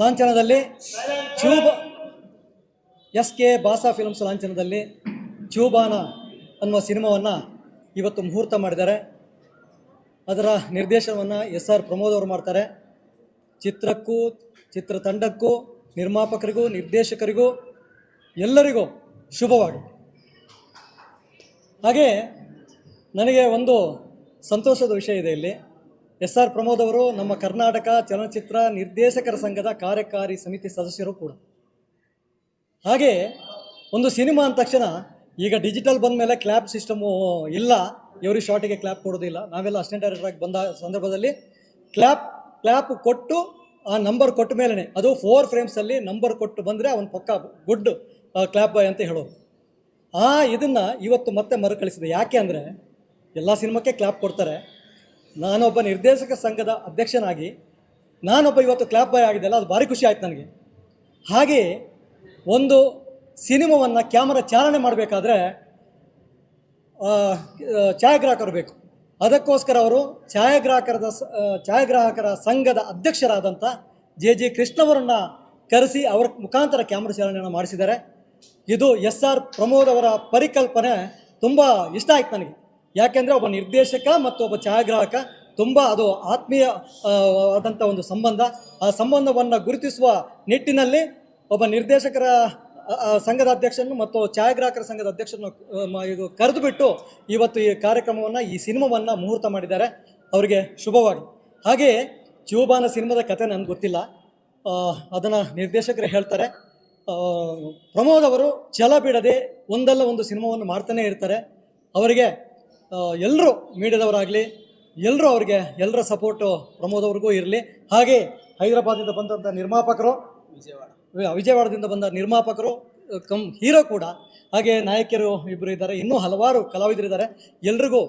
ಲಾಂಛನದಲ್ಲಿ ಚೂಬ S K ಬಾಸಾ films ಲಾಂಛನದಲ್ಲಿ ಚೂಬಾನ ಅನ್ನುವ ಸಿನಿಮಾವನ್ನು ಇವತ್ತು ಮುಹೂರ್ತ ಮಾಡಿದ್ದಾರೆ. ಅದರ ನಿರ್ದೇಶನವನ್ನು ಎಸ್ ಆರ್ ಪ್ರಮೋದ್ ಅವರು ಮಾಡ್ತಾರೆ. ಚಿತ್ರಕ್ಕೂ, ಚಿತ್ರತಂಡಕ್ಕೂ, ನಿರ್ಮಾಪಕರಿಗೂ, ನಿರ್ದೇಶಕರಿಗೂ ಎಲ್ಲರಿಗೂ ಶುಭವಾಗಿ ಹಾಗೆ ನನಗೆ ಒಂದು ಸಂತೋಷದ ವಿಷಯ ಇದೆ ಇಲ್ಲಿ. ಎಸ್ ಆರ್ ಪ್ರಮೋದ್ ಅವರು ನಮ್ಮ ಕರ್ನಾಟಕ ಚಲನಚಿತ್ರ ನಿರ್ದೇಶಕರ ಸಂಘದ ಕಾರ್ಯಕಾರಿ ಸಮಿತಿ ಸದಸ್ಯರು ಕೂಡ. ಹಾಗೆ ಒಂದು ಸಿನಿಮಾ ಅಂದ ತಕ್ಷಣ ಈಗ ಡಿಜಿಟಲ್ ಬಂದ ಮೇಲೆ ಕ್ಲ್ಯಾಪ್ ಸಿಸ್ಟಮು ಇಲ್ಲ. ಇವ್ರಿಗೆ ಶಾರ್ಟಿಗೆ ಕ್ಲ್ಯಾಪ್ ಕೊಡೋದಿಲ್ಲ. ನಾವೆಲ್ಲ ಅಸಿಸ್ಟೆಂಟ್ ಡೈರೆಕ್ಟರ್ ಆಗಿ ಬಂದ ಸಂದರ್ಭದಲ್ಲಿ ಕ್ಲ್ಯಾಪ್ ಕ್ಲ್ಯಾಪ್ ಕೊಟ್ಟು ಆ ನಂಬರ್ ಕೊಟ್ಟ ಮೇಲೇ ಅದು ಫೋರ್ ಫ್ರೇಮ್ಸಲ್ಲಿ ನಂಬರ್ ಕೊಟ್ಟು ಬಂದರೆ ಅವನು ಪಕ್ಕ ಗುಡ್ ಕ್ಲ್ಯಾಪ್ ಬಾಯ್ ಅಂತ ಹೇಳೋರು. ಆ, ಇದನ್ನು ಇವತ್ತು ಮತ್ತೆ ಮರುಕಳಿಸಿದೆ. ಯಾಕೆ ಅಂದರೆ, ಎಲ್ಲ ಸಿನಿಮಾಕ್ಕೆ ಕ್ಲ್ಯಾಪ್ ಕೊಡ್ತಾರೆ. ನಾನೊಬ್ಬ ನಿರ್ದೇಶಕ ಸಂಘದ ಅಧ್ಯಕ್ಷನಾಗಿ, ನಾನೊಬ್ಬ ಇವತ್ತು ಕ್ಲಾಪ್ ಬಾಯ್ ಆಗಿದ್ದೆಲ್ಲ ಅದು ಭಾರಿ ಖುಷಿ ಆಯ್ತು ನನಗೆ. ಹಾಗೆಯೇ ಒಂದು ಸಿನಿಮಾವನ್ನು ಕ್ಯಾಮರಾ ಚಾಲನೆ ಮಾಡಬೇಕಾದ್ರೆ ಛಾಯಾಗ್ರಾಹಕರು ಬೇಕು. ಅದಕ್ಕೋಸ್ಕರ ಅವರು ಛಾಯಾಗ್ರಾಹಕರದ ಛಾಯಾಗ್ರಾಹಕರ ಸಂಘದ ಅಧ್ಯಕ್ಷರಾದಂಥ ಜೆ ಜಿ ಕೃಷ್ಣವರನ್ನ ಕರೆಸಿ ಅವರ ಮುಖಾಂತರ ಕ್ಯಾಮ್ರಾ ಚಾಲನೆಯನ್ನು ಮಾಡಿಸಿದ್ದಾರೆ. ಇದು ಎಸ್ ಆರ್ ಪ್ರಮೋದ್ ಅವರ ಪರಿಕಲ್ಪನೆ ತುಂಬ ಇಷ್ಟ ಆಯ್ತು ನನಗೆ. ಯಾಕೆಂದರೆ ಒಬ್ಬ ನಿರ್ದೇಶಕ ಮತ್ತು ಒಬ್ಬ ಛಾಯಾಗ್ರಾಹಕ ತುಂಬ ಅದು ಆತ್ಮೀಯ ಆದಂಥ ಒಂದು ಸಂಬಂಧ. ಆ ಸಂಬಂಧವನ್ನು ಗುರುತಿಸುವ ನಿಟ್ಟಿನಲ್ಲಿ ಒಬ್ಬ ನಿರ್ದೇಶಕರ ಸಂಘದ ಅಧ್ಯಕ್ಷರನ್ನು ಮತ್ತು ಛಾಯಾಗ್ರಾಹಕರ ಸಂಘದ ಅಧ್ಯಕ್ಷರನ್ನು ಇದು ಕರೆದು ಬಿಟ್ಟು ಇವತ್ತು ಈ ಕಾರ್ಯಕ್ರಮವನ್ನು, ಈ ಸಿನಿಮಾವನ್ನು ಮುಹೂರ್ತ ಮಾಡಿದ್ದಾರೆ. ಅವರಿಗೆ ಶುಭವಾಗಿ ಹಾಗೆಯೇ ಜೀವಬಾನ ಸಿನಿಮಾದ ಕತೆ ನನಗೆ ಗೊತ್ತಿಲ್ಲ. ಅದನ್ನು ನಿರ್ದೇಶಕರು ಹೇಳ್ತಾರೆ. ಪ್ರಮೋದ್ ಅವರು ಛಲ ಬಿಡದೆ ಒಂದಲ್ಲ ಒಂದು ಸಿನಿಮಾವನ್ನು ಮಾಡ್ತಾನೆ ಇರ್ತಾರೆ. ಅವರಿಗೆ ಎಲ್ಲರೂ ಮೀಡಿಯಾದವರಾಗಲಿ ಎಲ್ಲರೂ ಅವ್ರಿಗೆ ಎಲ್ಲರ ಸಪೋರ್ಟು ಪ್ರಮೋದ್ ಅವ್ರಿಗೂ ಇರಲಿ. ಹಾಗೆ ಹೈದರಾಬಾದಿಂದ ಬಂದಂಥ ನಿರ್ಮಾಪಕರು ವಿಜಯವಾಡ. ವಿಜಯವಾಡದಿಂದ ಬಂದ ನಿರ್ಮಾಪಕರು ಕಮ್ ಹೀರೋ ಕೂಡ ಹಾಗೆ ನಾಯಕಿಯರು ಇಬ್ಬರು ಇದ್ದಾರೆ. ಇನ್ನೂ ಹಲವಾರು ಕಲಾವಿದರಿದ್ದಾರೆ. ಎಲ್ರಿಗೂ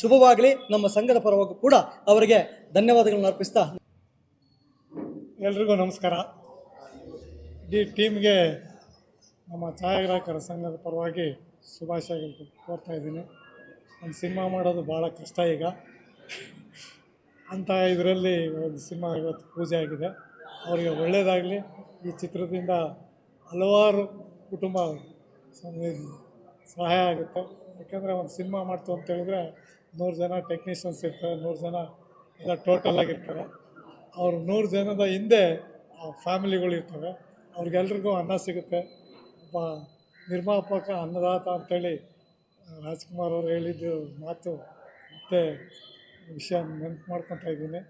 ಶುಭವಾಗಲಿ. ನಮ್ಮ ಸಂಘದ ಪರವಾಗಿ ಕೂಡ ಅವರಿಗೆ ಧನ್ಯವಾದಗಳನ್ನು ಅರ್ಪಿಸ್ತಾ ಎಲ್ರಿಗೂ ನಮಸ್ಕಾರ. ಇಡೀ ಟೀಮ್ಗೆ ನಮ್ಮ ಛಾಯಾಗ್ರಾಹಕರ ಸಂಘದ ಪರವಾಗಿ ಶುಭಾಶಯಗಳು ಕೋರ್ತಾ ಇದ್ದೀನಿ. ಒಂದು ಸಿನಿಮಾ ಮಾಡೋದು ಭಾಳ ಕಷ್ಟ ಈಗ. ಅಂಥ ಇದರಲ್ಲಿ ಒಂದು ಸಿನಿಮಾ ಇವತ್ತು ಪೂಜೆ ಆಗಿದೆ. ಅವರಿಗೆ ಒಳ್ಳೆಯದಾಗಲಿ ಈ ಚಿತ್ರದಿಂದ ಹಲವಾರು ಕುಟುಂಬ ಸಹಾಯ ಆಗುತ್ತೆ. ಯಾಕೆಂದರೆ ಒಂದು ಸಿನಿಮಾ ಮಾಡ್ತು ಅಂತ ಹೇಳಿದ್ರೆ ನೂರು ಜನ ಟೆಕ್ನಿಷಿಯನ್ಸ್ ಇರ್ತಾರೆ ನೂರು ಜನ ಎಲ್ಲ ಟೋಟಲ್ ಆಗಿರ್ತಾರೆ. ಅವ್ರು ನೂರು ಜನದ ಹಿಂದೆ ಫ್ಯಾಮಿಲಿಗಳು ಇರ್ತವೆ. ಅವ್ರಿಗೆಲ್ರಿಗೂ ಅನ್ನ ಸಿಗುತ್ತೆ. ಒಬ್ಬ ನಿರ್ಮಾಪಕ ಅನ್ನದಾತ ಅಂತೇಳಿ ಆ, ರಾಜ್ಕುಮಾರ್ ಅವರು ಹೇಳಿದ್ದು ಮಾತು ಮತ್ತೆ ವಿಷಯ ನೆನಪು ಮಾಡ್ಕೊತಾ ಇದ್ದೀನಿ.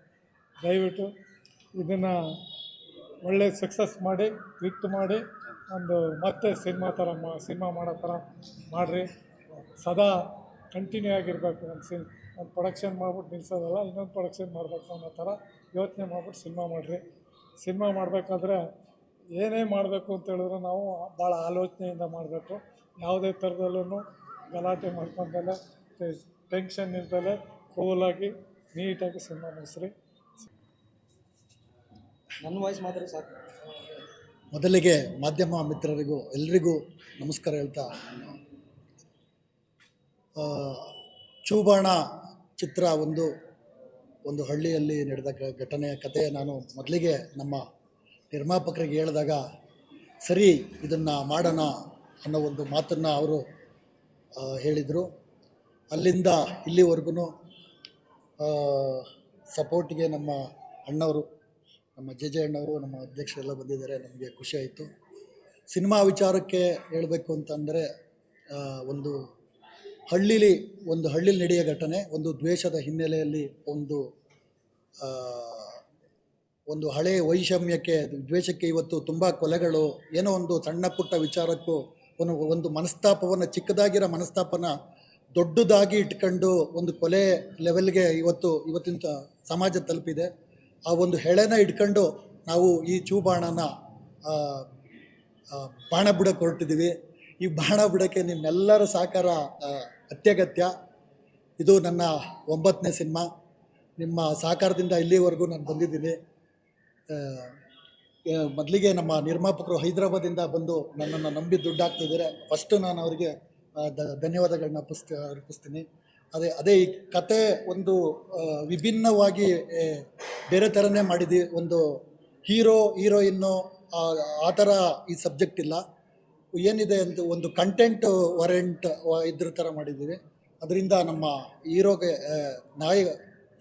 ದಯವಿಟ್ಟು ಇದನ್ನು ಒಳ್ಳೆ ಸಕ್ಸಸ್ ಮಾಡಿ ಹಿಟ್ ಮಾಡಿ, ಒಂದು ಮತ್ತೆ ಸಿನಿಮಾ ಥರ ಮಾ, ಸಿನಿಮಾ ಮಾಡೋ ಥರ ಮಾಡಿರಿ. ಸದಾ ಕಂಟಿನ್ಯೂ ಆಗಿರಬೇಕು. ಒಂದು ಸಿನ್ ಒಂದು ಪ್ರೊಡಕ್ಷನ್ ಮಾಡ್ಬಿಟ್ಟು ನಿಲ್ಸೋದಲ್ಲ, ಇನ್ನೊಂದು ಪ್ರೊಡಕ್ಷನ್ ಮಾಡಬೇಕು ಅನ್ನೋ ಥರ ಯೋಚನೆ ಮಾಡ್ಬಿಟ್ಟು ಸಿನಿಮಾ ಮಾಡಿರಿ. ಸಿನಿಮಾ ಮಾಡಬೇಕಾದ್ರೆ ಏನೇ ಮಾಡಬೇಕು ಅಂತ ಹೇಳಿದ್ರೆ ನಾವು ಭಾಳ ಆಲೋಚನೆಯಿಂದ ಮಾಡಬೇಕು. ಯಾವುದೇ ಥರದಲ್ಲೂ ಗಲಾಟೆ ಮಾಡ್ಕೊಂಡಲೆ ಟೆನ್ಷನ್ ಇಲ್ದಲೆ ಕೂಲಾಗಿ ನೀಟಾಗಿ ಸಿನಿಮಾ ಮುಗಿಸ್ರಿ. ನನ್ನ ವಾಯ್ಸ್ ಮಾತ್ರ ಸಾಕು. ಮೊದಲಿಗೆ ಮಾಧ್ಯಮ ಮಿತ್ರರಿಗೂ ಎಲ್ರಿಗೂ ನಮಸ್ಕಾರ ಹೇಳ್ತಾ. ಆ, ಚೂಬಾಣ ಚಿತ್ರ ಒಂದು ಒಂದು ಹಳ್ಳಿಯಲ್ಲಿ ನಡೆದ ಘಟನೆಯ ಕಥೆ ನಾನು ಮೊದಲಿಗೆ ನಮ್ಮ ನಿರ್ಮಾಪಕರಿಗೆ ಹೇಳಿದಾಗ ಸರಿ ಇದನ್ನು ಮಾಡೋಣ ಅನ್ನೋ ಒಂದು ಮಾತನ್ನು ಅವರು ಹೇಳಿದರು. ಅಲ್ಲಿಂದ ಇಲ್ಲಿವರೆಗೂ ಸಪೋರ್ಟಿಗೆ ನಮ್ಮ ಅಣ್ಣವರು, ನಮ್ಮ ಜೆ ಜೆ ಅಣ್ಣವರು, ನಮ್ಮ ಅಧ್ಯಕ್ಷರೆಲ್ಲ ಬಂದಿದ್ದಾರೆ. ನಮಗೆ ಖುಷಿ ಆಯಿತು. ಸಿನಿಮಾ ವಿಚಾರಕ್ಕೆ ಹೇಳಬೇಕು ಅಂತಂದರೆ ಒಂದು ಹಳ್ಳಿಲಿ ಒಂದು ಹಳ್ಳಿಲಿ ನಡೆಯೋ ಘಟನೆ, ಒಂದು ದ್ವೇಷದ ಹಿನ್ನೆಲೆಯಲ್ಲಿ ಒಂದು ಒಂದು ಹಳೆಯ ವೈಷಮ್ಯಕ್ಕೆ, ದ್ವೇಷಕ್ಕೆ ಇವತ್ತು ತುಂಬ ಕೊಲೆಗಳು, ಏನೋ ಒಂದು ಸಣ್ಣ ಪುಟ್ಟ ವಿಚಾರಕ್ಕೂ ಒಂದು ಒಂದು ಮನಸ್ತಾಪವನ್ನು, ಚಿಕ್ಕದಾಗಿರೋ ಮನಸ್ತಾಪನ ದೊಡ್ಡದಾಗಿ ಇಟ್ಕೊಂಡು ಒಂದು ಕೊಲೆ ಲೆವೆಲ್ಗೆ ಇವತ್ತು ಇವತ್ತಿನ ಸಮಾಜ ತಲುಪಿದೆ. ಆ ಒಂದು ಹೆಳೆನ ಇಟ್ಕೊಂಡು ನಾವು ಈ ಚೂಬಾಣನ ಬಾಣನ ಬಾಣ ಬಿಡಕ್ಕೆ ಹೊರಟಿದ್ದೀವಿ. ಈ ಬಾಣ ಬಿಡೋಕ್ಕೆ ನಿಮ್ಮೆಲ್ಲರ ಸಹಕಾರ ಅತ್ಯಗತ್ಯ. ಇದು ನನ್ನ ಒಂಬತ್ತನೇ ಸಿನಿಮಾ. ನಿಮ್ಮ ಸಹಕಾರದಿಂದ ಇಲ್ಲಿವರೆಗೂ ನಾನು ಬಂದಿದ್ದೀನಿ. ಮೊದಲಿಗೆ ನಮ್ಮ ನಿರ್ಮಾಪಕರು ಹೈದರಾಬಾದಿಂದ ಬಂದು ನನ್ನನ್ನು ನಂಬಿ ದುಡ್ಡು ಹಾಕ್ತಿದ್ದಾರೆ ಫಸ್ಟು ನಾನು ಅವರಿಗೆ ದ- ಧನ್ಯವಾದಗಳನ್ನ ಅರ್ಪಿಸ್ತ, ಅರ್ಪಿಸ್ತೀನಿ. ಅದೇ ಅದೇ ಈ ಕತೆ ಒಂದು ವಿಭಿನ್ನವಾಗಿ ಬೇರೆ ಥರನೇ ಮಾಡಿದ್ವಿ ಒಂದು ಹೀರೋ, ಹೀರೋಯಿನ್ನು, ಆ ಥರ ಈ ಸಬ್ಜೆಕ್ಟ್ ಇಲ್ಲ. ಏನಿದೆ ಅಂತ ಒಂದು ಕಂಟೆಂಟ್ ವರೆಂಟ್ ಇದ್ರ ಥರ ಮಾಡಿದ್ದೀವಿ. ಅದರಿಂದ ನಮ್ಮ ಹೀರೋಗೆ ನಾಯ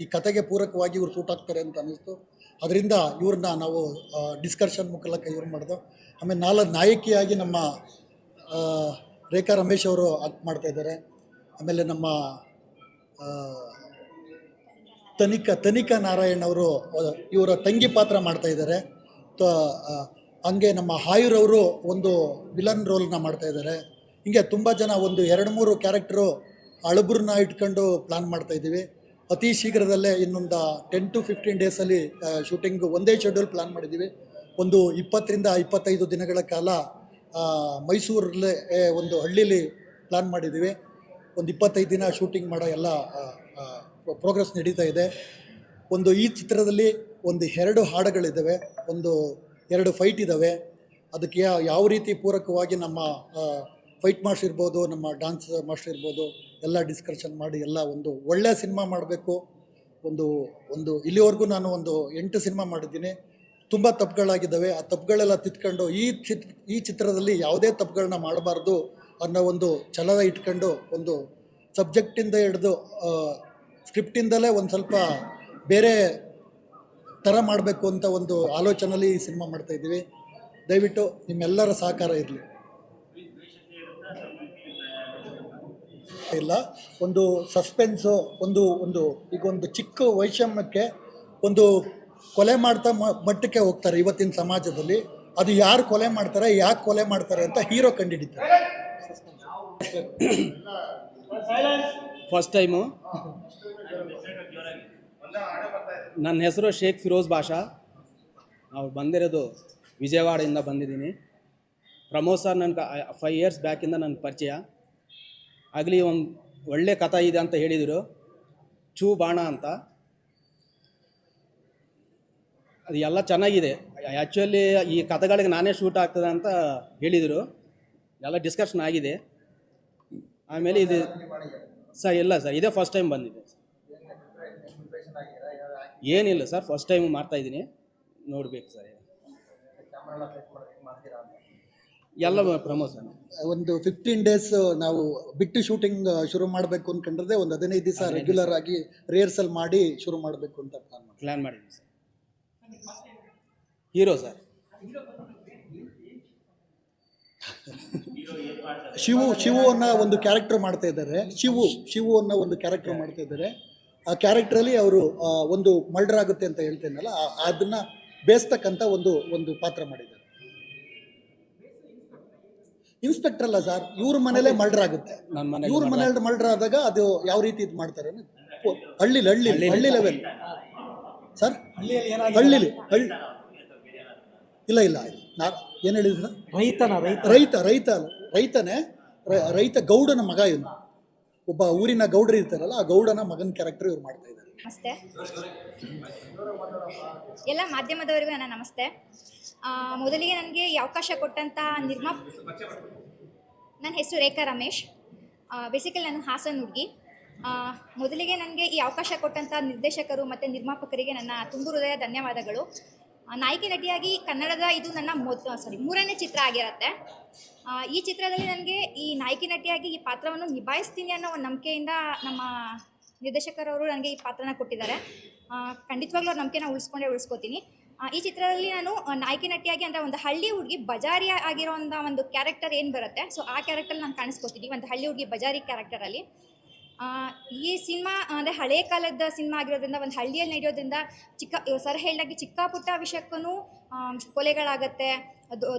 ಈ ಕತೆಗೆ ಪೂರಕವಾಗಿ ಇವ್ರು ಸೂಟ್ ಆಗ್ತಾರೆ ಅಂತ ಅನ್ನಿಸ್ತು. ಅದರಿಂದ ಇವ್ರನ್ನ ನಾವು ಡಿಸ್ಕಷನ್ ಮುಖಲಕ ಇವ್ರು ಮಾಡಿದೆ. ಆಮೇಲೆ ನಾಲ್ಕು ನಾಯಕಿಯಾಗಿ ನಮ್ಮ ರೇಖಾ ರಮೇಶ್ ಅವರು ಆಕ್ಟ್ ಮಾಡ್ತಾ ಇದ್ದಾರೆ. ಆಮೇಲೆ ನಮ್ಮ ತನಿಖಾ ತನಿಖಾ ನಾರಾಯಣ್ ಅವರು ಇವರ ತಂಗಿ ಪಾತ್ರ ಮಾಡ್ತಾ ಇದ್ದಾರೆ. ಹಂಗೆ ನಮ್ಮ ಹಾಯೂರವರು ಒಂದು ವಿಲನ್ ರೋಲ್ನ ಮಾಡ್ತಾ ಇದ್ದಾರೆ. ಹಿಂಗೆ ತುಂಬ ಜನ ಒಂದು ಎರಡು ಮೂರು ಕ್ಯಾರೆಕ್ಟ್ರು ಅಳಬ್ರನ್ನ ಇಟ್ಕೊಂಡು ಪ್ಲ್ಯಾನ್ ಮಾಡ್ತಾ ಇದ್ದೀವಿ. ಅತಿ ಶೀಘ್ರದಲ್ಲೇ ಇನ್ನೊಂದು ಟೆನ್ ಟು ಫಿಫ್ಟೀನ್ ಡೇಸಲ್ಲಿ ಶೂಟಿಂಗ್ ಒಂದೇ ಶೆಡ್ಯೂಲ್ ಪ್ಲ್ಯಾನ್ ಮಾಡಿದ್ದೀವಿ. ಒಂದು ಇಪ್ಪತ್ತರಿಂದ ಇಪ್ಪತ್ತೈದು ದಿನಗಳ ಕಾಲ ಮೈಸೂರಲ್ಲೇ ಒಂದು ಹಳ್ಳೀಲಿ ಪ್ಲ್ಯಾನ್ ಮಾಡಿದ್ದೀವಿ. ಒಂದು ಇಪ್ಪತ್ತೈದು ದಿನ ಶೂಟಿಂಗ್ ಮಾಡೋ ಎಲ್ಲ ಪ್ರೋಗ್ರೆಸ್ ನಡೀತಾ ಇದೆ. ಒಂದು ಈ ಚಿತ್ರದಲ್ಲಿ ಒಂದು ಎರಡು ಹಾಡುಗಳಿದ್ದಾವೆ, ಒಂದು ಎರಡು ಫೈಟ್ ಇದ್ದಾವೆ. ಅದಕ್ಕೆ ಯಾವ ರೀತಿ ಪೂರಕವಾಗಿ ನಮ್ಮ ಫೈಟ್ ಮಾಸ್ಟರ್ ಇರ್ಬೋದು ನಮ್ಮ ಡ್ಯಾನ್ಸ್ ಮಾಸ್ಟರ್ ಇರ್ಬೋದು ಎಲ್ಲ ಡಿಸ್ಕಷನ್ ಮಾಡಿ ಎಲ್ಲ ಒಂದು ಒಳ್ಳೆಯ ಸಿನಿಮಾ ಮಾಡಬೇಕು. ಒಂದು ಒಂದು ಇಲ್ಲಿವರೆಗೂ ನಾನು ಒಂದು ಎಂಟು ಸಿನಿಮಾ ಮಾಡಿದ್ದೀನಿ. ತುಂಬ ತಪ್ಪುಗಳಾಗಿದ್ದಾವೆ. ಆ ತಪ್ಪುಗಳೆಲ್ಲ ತಿತ್ಕೊಂಡು ಈ ಚಿತ್, ಈ ಚಿತ್ರದಲ್ಲಿ ಯಾವುದೇ ತಪ್ಪುಗಳನ್ನ ಮಾಡಬಾರ್ದು ಅನ್ನೋ ಒಂದು ಛಲದ ಇಟ್ಕೊಂಡು ಒಂದು ಸಬ್ಜೆಕ್ಟಿಂದ ಹಿಡಿದು ಸ್ಕ್ರಿಪ್ಟಿಂದಲೇ ಒಂದು ಸ್ವಲ್ಪ ಬೇರೆ ಥರ ಮಾಡಬೇಕು ಅಂತ ಒಂದು ಆಲೋಚನೆಯಲ್ಲಿ ಈ ಸಿನಿಮಾ ಮಾಡ್ತಾಯಿದ್ದೀವಿ ದಯವಿಟ್ಟು ನಿಮ್ಮೆಲ್ಲರ ಸಹಕಾರ ಇರಲಿ. ಇಲ್ಲ. ಒಂದು ಸಸ್ಪೆನ್ಸು ಒಂದು ಒಂದು, ಈಗ ಒಂದು ಚಿಕ್ಕ ವೈಷಮ್ಯಕ್ಕೆ ಒಂದು ಕೊಲೆ ಮಾಡ್ತಾ ಮಟ್ಟಕ್ಕೆ ಹೋಗ್ತಾರೆ ಇವತ್ತಿನ ಸಮಾಜದಲ್ಲಿ. ಅದು ಯಾರು ಕೊಲೆ ಮಾಡ್ತಾರೆ, ಯಾಕೆ ಕೊಲೆ ಮಾಡ್ತಾರೆ ಅಂತ ಹೀರೋ ಕಂಡುಹಿಡಿತಾರೆ. ಫಸ್ಟ್ ಟೈಮು ನನ್ನ ಹೆಸರು ಶೇಖ್ ಫಿರೋಜ್ ಬಾಷಾ. ನಾವು ಬಂದಿರೋದು ವಿಜಯವಾಡದಿಂದ ಬಂದಿದ್ದೀನಿ. ಪ್ರಮೋದ್ ಸರ್ ನನ್ನ ಫೈವ್ ಇಯರ್ಸ್ ಬ್ಯಾಕಿಂದ ನನ್ನ ಪರಿಚಯ. ಆಗಲಿ ಒಂದು ಒಳ್ಳೆ ಕಥೆ ಇದೆ ಅಂತ ಹೇಳಿದರು. ಚೂ ಬಾಣ ಅಂತ. ಅದು ಎಲ್ಲ ಚೆನ್ನಾಗಿದೆ. ಆ್ಯಕ್ಚುಲಿ ಈ ಕಥೆಗಳಿಗೆ ನಾನೇ ಶೂಟ್ ಆಗ್ತದೆ ಅಂತ ಹೇಳಿದರು. ಎಲ್ಲ ಡಿಸ್ಕಷನ್ ಆಗಿದೆ. ಆಮೇಲೆ ಇದು ಸರ್, ಇಲ್ಲ ಸರ್, ಇದೇ ಫಸ್ಟ್ ಟೈಮ್ ಬಂದಿದೆ. ಏನಿಲ್ಲ ಸರ್ ಫಸ್ಟ್ ಟೈಮ್ ಮಾಡ್ತಾ ನೋಡಬೇಕು ನೋಡ್ಬೇಕು ಸರ್. ಎಲ್ಲ ಪ್ರಮೋಷನ್. ಒಂದು ಫಿಫ್ಟೀನ್ ಡೇಸ್ ನಾವು ಬಿಟ್ಟು ಶೂಟಿಂಗ್ ಶುರು ಮಾಡಬೇಕು ಅಂದ್ಕೊಂಡ್ರೆ ಒಂದು ಹದಿನೈದು ದಿವಸ ರೆಗ್ಯುಲರ್ ಆಗಿ ರಿಹರ್ಸಲ್ ಮಾಡಿ ಶುರು ಮಾಡಬೇಕು ಅಂತ ಪ್ಲಾನ್ ಮಾಡಿ ಪ್ಲ್ಯಾನ್ ಮಾಡಿದ್ದೀನಿ sir. Hero sir. Shivu Shivu ಅನ್ನೋ ಒಂದು ಕ್ಯಾರೆಕ್ಟರ್ ಮಾಡ್ತಾ ಇದ್ದಾರೆ. ಶಿವು ಶಿವು ಅನ್ನೋ ಒಂದು ಕ್ಯಾರೆಕ್ಟರ್ ಮಾಡ್ತಾ ಇದ್ದಾರೆ. ಆ ಕ್ಯಾರೆಕ್ಟ್ರಲ್ಲಿ ಅವರು ಒಂದು ಮರ್ಡರ್ ಆಗುತ್ತೆ ಅಂತ ಹೇಳ್ತೇನಲ್ಲ ಅದನ್ನ ಬೇಯಿಸ್ತಕ್ಕಂಥ ಒಂದು ಒಂದು ಪಾತ್ರ ಮಾಡಿದ್ದಾರೆ. ಇನ್ಸ್ಪೆಕ್ಟರ್ ಅಲ್ಲ ಸರ್ ಇವ್ರ ಮನೇಲೆ ಮರ್ಡರ್ ಆಗುತ್ತೆ ಇವ್ರ ಮನೇಲಿ ಮರ್ಡರ್ ಆದಾಗ ಅದು ಯಾವ ರೀತಿ ಇದು ಮಾಡ್ತಾರೆ ಹಳ್ಳಿ ಹಳ್ಳಿಲಿ ಹಳ್ಳಿ ಹಳ್ಳಿ ಲೆವೆಲ್ ಸರ್ ಹಳ್ಳಿಲಿ ಹಳ್ಳಿ. ಇಲ್ಲ ಇಲ್ಲ. ನಾ ಏನು ಹೇಳಿದ್ರು ರೈತನ ರೈತ. ರೈತ ರೈತ ಅಲ್ಲ, ರೈತನೇ ರೈತ ಗೌಡನ ಮಗ ಇವನು. ಒಬ್ಬ ಊರಿನ ಗೌಡರು ಇರ್ತಾರಲ್ಲ ಆ ಗೌಡನ ಮಗನ ಕ್ಯಾರೆಕ್ಟರ್ ಇವ್ರು ಮಾಡ್ತಾ ಇದ್ದಾರೆ. ನಮಸ್ತೆ. ಎಲ್ಲ ಮಾಧ್ಯಮದವರಿಗೂ ನನ್ನ ನಮಸ್ತೆ. ಮೊದಲಿಗೆ ನನಗೆ ಈ ಅವಕಾಶ ಕೊಟ್ಟಂತಹ ನಿರ್ಮಾ ನನ್ನ ಹೆಸರು ರೇಖಾ ರಮೇಶ್. ಬೇಸಿಕಲಿ ನಾನು ಹಾಸನ್ ಹುಡುಗಿ. ಮೊದಲಿಗೆ ನನಗೆ ಈ ಅವಕಾಶ ಕೊಟ್ಟಂಥ ನಿರ್ದೇಶಕರು ಮತ್ತು ನಿರ್ಮಾಪಕರಿಗೆ ನನ್ನ ತುಂಬು ಹೃದಯ ಧನ್ಯವಾದಗಳು. ನಾಯಕಿ ನಟಿಯಾಗಿ ಕನ್ನಡದ ಇದು ನನ್ನ ಮೊದ್ ಸಾರಿ ಮೂರನೇ ಚಿತ್ರ ಆಗಿರುತ್ತೆ. ಈ ಚಿತ್ರದಲ್ಲಿ ನನಗೆ ಈ ನಾಯಕಿ ನಟಿಯಾಗಿ ಈ ಪಾತ್ರವನ್ನು ನಿಭಾಯಿಸ್ತೀನಿ ಅನ್ನೋ ಒಂದು ನಂಬಿಕೆಯಿಂದ ನಮ್ಮ ನಿರ್ದೇಶಕರವರು ನನಗೆ ಈ ಪಾತ್ರನ ಕೊಟ್ಟಿದ್ದಾರೆ. ಖಂಡಿತವಾಗ್ಲೂ ಅವ್ರ ನಂಬಿಕೆನ ಉಳಿಸ್ಕೊಂಡೇ ಉಳಿಸ್ಕೋತೀನಿ. ಈ ಚಿತ್ರದಲ್ಲಿ ನಾನು ನಾಯಕಿ ನಟಿಯಾಗಿ ಅಂದರೆ ಒಂದು ಹಳ್ಳಿ ಹುಡುಗಿ ಬಜಾರಿ ಆಗಿರೋಂಥ ಒಂದು ಕ್ಯಾರೆಕ್ಟರ್ ಏನು ಬರುತ್ತೆ? ಸೊ ಆ ಕ್ಯಾರೆಕ್ಟರ್ ನಾನು ಕಾಣಿಸ್ಕೊತೀನಿ, ಒಂದು ಹಳ್ಳಿ ಹುಡುಗಿ ಬಜಾರಿ ಕ್ಯಾರೆಕ್ಟರಲ್ಲಿ ಈ ಸಿನಿಮಾ ಅಂದರೆ ಹಳೆ ಕಾಲದ ಸಿನಿಮಾ ಆಗಿರೋದ್ರಿಂದ, ಒಂದು ಹಳ್ಳಿಯಲ್ಲಿ ನಡೆಯೋದ್ರಿಂದ ಚಿಕ್ಕ, ಸರ್ ಹೇಳಿದಾಗೆ ಚಿಕ್ಕ ಪುಟ್ಟ ವಿಷಯಕ್ಕೂ ಕೊಲೆಗಳಾಗತ್ತೆ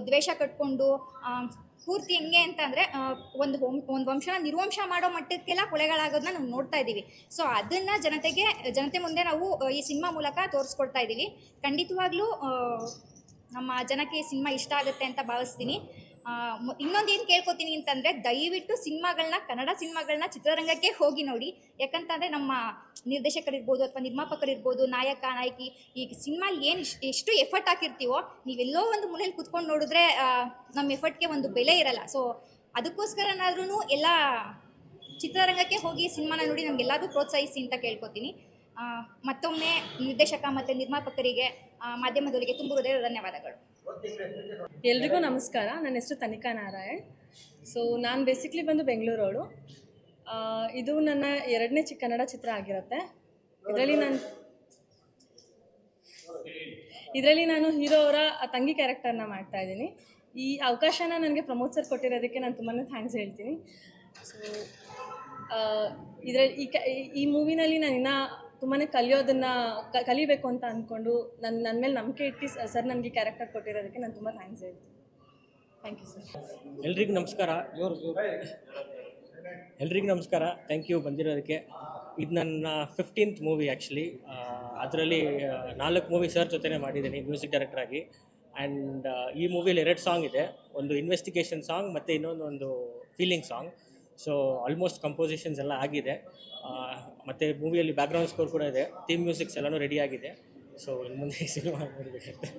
ದ್ವೇಷ ಕಟ್ಕೊಂಡು ಪೂರ್ತಿ ಹೆಂಗೆ ಅಂತ ಅಂದರೆ ಒಂದು ಒಂದು ವಂಶನ ನಿರ್ವಂಶ ಮಾಡೋ ಮಟ್ಟಕ್ಕೆಲ್ಲ ಕೊಲೆಗಳಾಗೋದನ್ನ ನಾವು ನೋಡ್ತಾ ಇದ್ದೀವಿ. ಸೊ ಅದನ್ನು ಜನತೆಗೆ, ಜನತೆ ಮುಂದೆ ನಾವು ಈ ಸಿನಿಮಾ ಮೂಲಕ ತೋರಿಸ್ಕೊಡ್ತಾ ಇದ್ದೀವಿ. ಖಂಡಿತವಾಗ್ಲೂ ನಮ್ಮ ಜನಕ್ಕೆ ಈ ಸಿನಿಮಾ ಇಷ್ಟ ಆಗುತ್ತೆ ಅಂತ ಭಾವಿಸ್ತೀನಿ. ಇನ್ನೊಂದು ಏನು ಕೇಳ್ಕೊತೀನಿ ಅಂತಂದರೆ ದಯವಿಟ್ಟು ಸಿನಿಮಾಗಳನ್ನ ಕನ್ನಡ ಸಿನಿಮಾಗಳನ್ನ ಚಿತ್ರರಂಗಕ್ಕೆ ಹೋಗಿ ನೋಡಿ. ಯಾಕಂತಂದರೆ ನಮ್ಮ ನಿರ್ದೇಶಕರಿರ್ಬೋದು ಅಥವಾ ನಿರ್ಮಾಪಕರಿರ್ಬೋದು, ನಾಯಕ, ನಾಯಕಿ, ಈ ಸಿನಿಮಾಲಿ ಏನು ಎಷ್ಟು ಎಫರ್ಟ್ ಹಾಕಿರ್ತೀವೋ, ನೀವೆಲ್ಲೋ ಒಂದು ಮೂಲೆಯಲ್ಲಿ ಕುತ್ಕೊಂಡು ನೋಡಿದ್ರೆ ನಮ್ಮ ಎಫರ್ಟ್ಗೆ ಒಂದು ಬೆಲೆ ಇರಲ್ಲ. ಸೊ ಅದಕ್ಕೋಸ್ಕರನಾದ್ರೂ ಎಲ್ಲ ಚಿತ್ರರಂಗಕ್ಕೆ ಹೋಗಿ ಸಿನಿಮಾನ ನೋಡಿ ನಮಗೆಲ್ಲರೂ ಪ್ರೋತ್ಸಾಹಿಸಿ ಅಂತ ಕೇಳ್ಕೊತೀನಿ. ಮತ್ತೊಮ್ಮೆ ನಿರ್ದೇಶಕ ಮತ್ತು ನಿರ್ಮಾಪಕರಿಗೆ ಮಾಧ್ಯಮದವರಿಗೆ ತುಂಬ ಹೃದಯ ಧನ್ಯವಾದಗಳು. ಎಲ್ರಿಗೂ ನಮಸ್ಕಾರ. ನನ್ನ ಹೆಸರು ತನಿಕಾ ನಾರಾಯಣ್. ಸೊ ನಾನು ಬೇಸಿಕ್ಲಿ ಬಂದು ಬೆಂಗಳೂರವಳು. ಇದು ನನ್ನ ಎರಡನೇ ಕನ್ನಡ ಚಿತ್ರ ಆಗಿರುತ್ತೆ. ಇದರಲ್ಲಿ ನಾನು ಇದರಲ್ಲಿ ನಾನು ಹೀರೋ ಅವರ ತಂಗಿ ಕ್ಯಾರೆಕ್ಟರ್ನ ಮಾಡ್ತಾ ಇದ್ದೀನಿ. ಈ ಅವಕಾಶನ ನನಗೆ ಪ್ರಮೋದ್ ಸರ್ ಕೊಟ್ಟಿರೋದಕ್ಕೆ ನಾನು ತುಂಬಾ ಥ್ಯಾಂಕ್ಸ್ ಹೇಳ್ತೀನಿ. ಸೊ ಇದರಲ್ಲಿ ಈ ಕ, ಈ ಮೂವಿನಲ್ಲಿ ನಾನು ಇನ್ನೂ ತುಂಬಾ ಕಲಿಯೋದನ್ನು ಕಲಿಬೇಕು ಅಂತ ಅಂದ್ಕೊಂಡು ನನ್ನ ನನ್ನ ಮೇಲೆ ನಂಬಿಕೆ ಇಟ್ಟು ಸರ್ ನನಗೆ ಕ್ಯಾರೆಕ್ಟರ್ ಕೊಟ್ಟಿರೋದಕ್ಕೆ ನಾನು ತುಂಬ ಥ್ಯಾಂಕ್ಸ್ ಹೇಳ್ತೀನಿ. ಥ್ಯಾಂಕ್ ಯು ಸರ್ ಎಲ್ರಿಗೂ ನಮಸ್ಕಾರ. ಎಲ್ರಿಗೂ ನಮಸ್ಕಾರ. ಥ್ಯಾಂಕ್ ಯು ಬಂದಿರೋದಕ್ಕೆ. ಇದು ನನ್ನ ಫಿಫ್ಟೀನ್ತ್ ಮೂವಿ ಆ್ಯಕ್ಚುಲಿ ಅದರಲ್ಲಿ ನಾಲ್ಕು ಮೂವಿ ಸರ್ ಜೊತೆನೇ ಮಾಡಿದ್ದೀನಿ ಮ್ಯೂಸಿಕ್ ಡೈರೆಕ್ಟ್ರಾಗಿ ಆ್ಯಂಡ್ ಈ ಮೂವಿಲಿ ಎರಡು ಸಾಂಗ್ ಇದೆ. ಒಂದು ಇನ್ವೆಸ್ಟಿಗೇಷನ್ ಸಾಂಗ್ ಮತ್ತು ಇನ್ನೊಂದು ಒಂದು feeling song so almost compositions ಎಲ್ಲ ಆಗಿದೆ. ಮತ್ತು ಮೂವಿಯಲ್ಲಿ ಬ್ಯಾಕ್ಗ್ರೌಂಡ್ ಸ್ಕೋರ್ ಕೂಡ ಇದೆ. ಥೀಮ್ ಮ್ಯೂಸಿಕ್ಸ್ ಎಲ್ಲನೂ ರೆಡಿ ಆಗಿದೆ. ಸೊ ಇನ್ನು ಮುಂದೆ ಸಿನಿಮಾ ನೋಡಬೇಕಂತೆ.